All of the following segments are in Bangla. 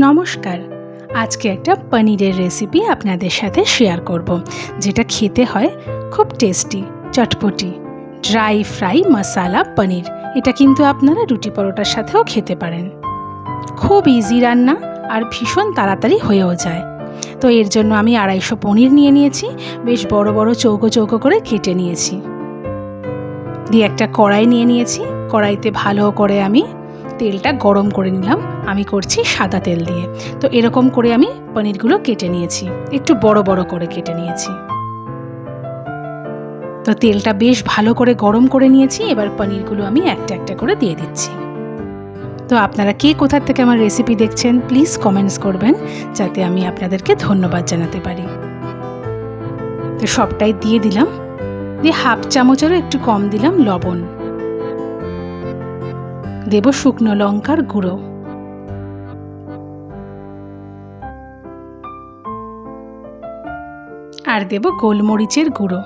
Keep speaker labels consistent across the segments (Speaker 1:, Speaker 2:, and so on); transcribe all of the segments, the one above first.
Speaker 1: নমস্কার। আজকে একটা পনিরের রেসিপি আপনাদের সাথে শেয়ার করব, যেটা খেতে হয় খুব টেস্টি চটপটি ড্রাই ফ্রাই মশালা পনির। এটা কিন্তু আপনারা রুটি পরোটার সাথেও খেতে পারেন। খুব ইজি রান্না আর ভীষণ তাড়াতাড়ি হয়েও যায়। তো এর জন্য আমি আড়াইশো পনির নিয়ে নিয়েছি, বেশ বড় বড় চৌকো চৌকো করে কেটে নিয়েছি। দিয়ে একটা কড়াই নিয়ে নিয়েছি। কড়াইতে ভালো করে আমি তেলটা গরম করে নিলাম। আমি করছি সাদা তেল দিয়ে। তো এরকম করে আমি পনিরগুলো কেটে নিয়েছি। একটু বড় বড় করে কেটে নিয়েছি। তো তেলটা বেশ ভালো করে গরম করে নিয়েছি। এবার পনিরগুলো আমি একটা একটা করে দিয়ে দিচ্ছি। তো আপনারা কে কোথার থেকে আমার রেসিপি দেখছেন প্লিজ কমেন্টস করবেন, যাতে আমি আপনাদেরকে ধন্যবাদ জানাতে পারি। তো সবটাই দিয়ে দিলাম। দিয়ে হাফ চামচেরও একটু কম দিলাম লবণ। দেব শুকনো লঙ্কার গুঁড়ো। আর দেব গোলমরিচের গুঁড়ো।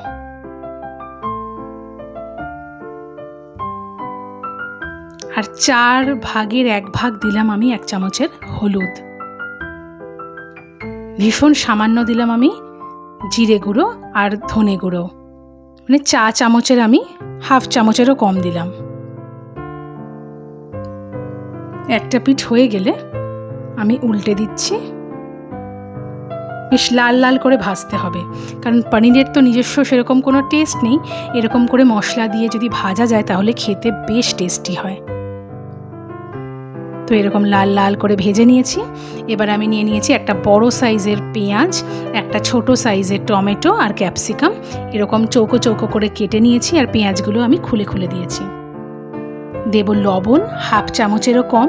Speaker 1: আর চার ভাগের এক ভাগ দিলাম আমি এক চামচের হলুদ। ভীষণ সামান্য দিলাম আমি জিরে গুঁড়ো আর ধনে গুঁড়ো। মানে চা চামচের আমি হাফ চামচেরও কম দিলাম। একটা পিঠ হয়ে গেলে আমি উল্টে দিচ্ছি। বেশ লাল লাল করে ভাজতে হবে। কারণ পনিরের তো নিজস্ব সেরকম কোনো টেস্ট নেই। এরকম করে মশলা দিয়ে যদি ভাজা যায় তাহলে খেতে বেশ টেস্টি হয়। তো এরকম লাল লাল করে ভেজে নিয়েছি। এবার আমি নিয়ে নিয়েছি একটা বড় সাইজের পেঁয়াজ, একটা ছোট সাইজের টমেটো আর ক্যাপসিকাম। এরকম চৌকো চৌকো করে কেটে নিয়েছি আর পেঁয়াজগুলো আমি খুলে খুলে দিয়েছি। দেব লবণ, হাফ চামচেরও কম।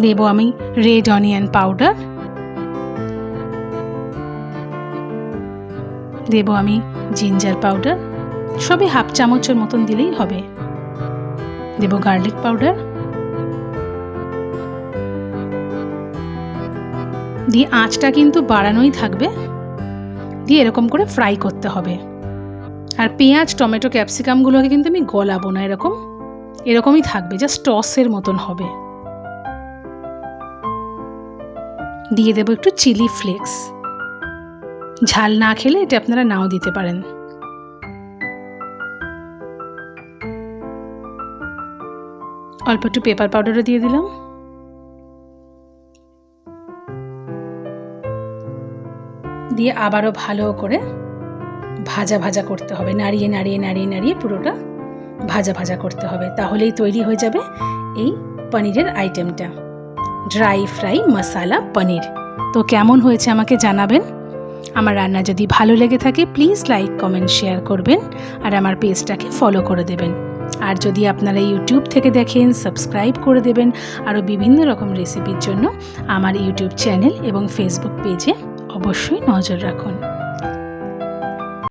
Speaker 1: দেব আমি রেড অনিয়ন পাউডার। দেব আমি জিঞ্জার পাউডার। সবই হাফ চামচের মতন দিলেই হবে। দেব গার্লিক পাউডার। দিয়ে আঁচটা কিন্তু বাড়ানোই থাকবে। দিয়ে এরকম করে ফ্রাই করতে হবে। আর পেঁয়াজ, টমেটো, ক্যাপসিকামগুলোকে কিন্তু আমি গলাবো না এরকম। এরকমই থাকবে, জাস্ট টসের মতন হবে। দিয়ে দেবো একটু চিলি ফ্লেক্স। ঝাল না খেলে এটা আপনারা নাও দিতে পারেন। অল্প একটু পেপার পাউডারও দিয়ে দিলাম। দিয়ে আবারও ভালো করে ভাজা ভাজা করতে হবে। নাড়িয়ে নাড়িয়ে নাড়িয়ে নাড়িয়ে পুরোটা ভাজা ভাজা করতে হবে। তাহলেই তৈরি হয়ে যাবে এই পনিরের আইটেমটা ড্রাই ফ্রাই মশালা পনির তো কেমন হয়েছে আমাকে জানাবেন। আমার রান্না যদি ভালো লেগে থাকে প্লিজ লাইক কমেন্ট শেয়ার করবেন আর আমার পেজটাকে ফলো করে দেবেন। আর যদি আপনারা ইউটিউব থেকে দেখেন সাবস্ক্রাইব করে দেবেন আরও বিভিন্ন রকম রেসিপির জন্য, আমার ইউটিউব চ্যানেল এবং ফেসবুক পেজে অবশ্যই নজর রাখুন।